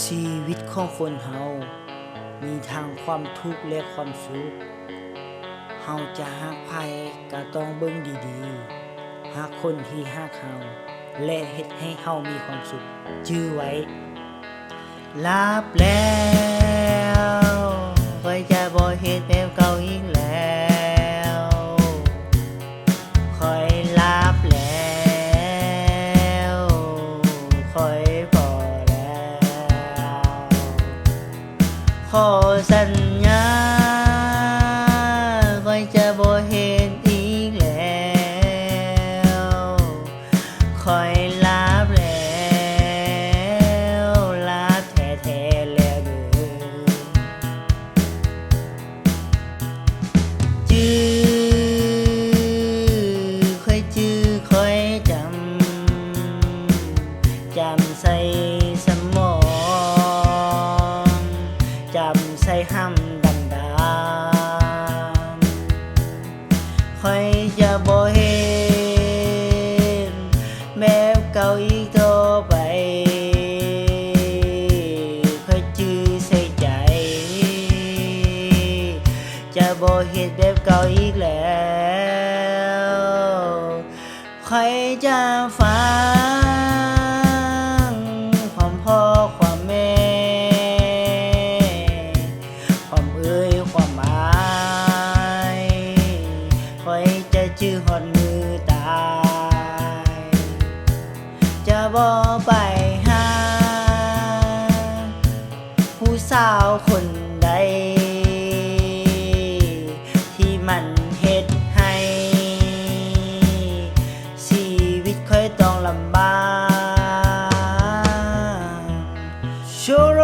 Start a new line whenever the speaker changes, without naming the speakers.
ชีวิตของคนเฮา มีทางความทุกข์และความสุข เฮาจะฮักไผก็ต้องเบิ่งดีๆหักคนที่ฮักเฮา และเฮ็ดให้เฮามีความสุข จื้อไว้ลาบแล้ว ขอสัญญาคอยจะบ่เฮ็ดอีกแล้วคอยลาบแล้วลาบแท้ๆแล้วเด้อจื้อคอยจื้อคอยจำจำใส่ ห้ำดำดำค่อยจะบ่เห็นแบบเก่าอีกต่อไปคอยจื้อใส่ใจ จะบ่เฮ็ดแบบเก่าอีกแล้วใครจะฟัง สาวคนใด ที่มันเฮ็ดให้ ชีวิตค่อยต้องลำบาก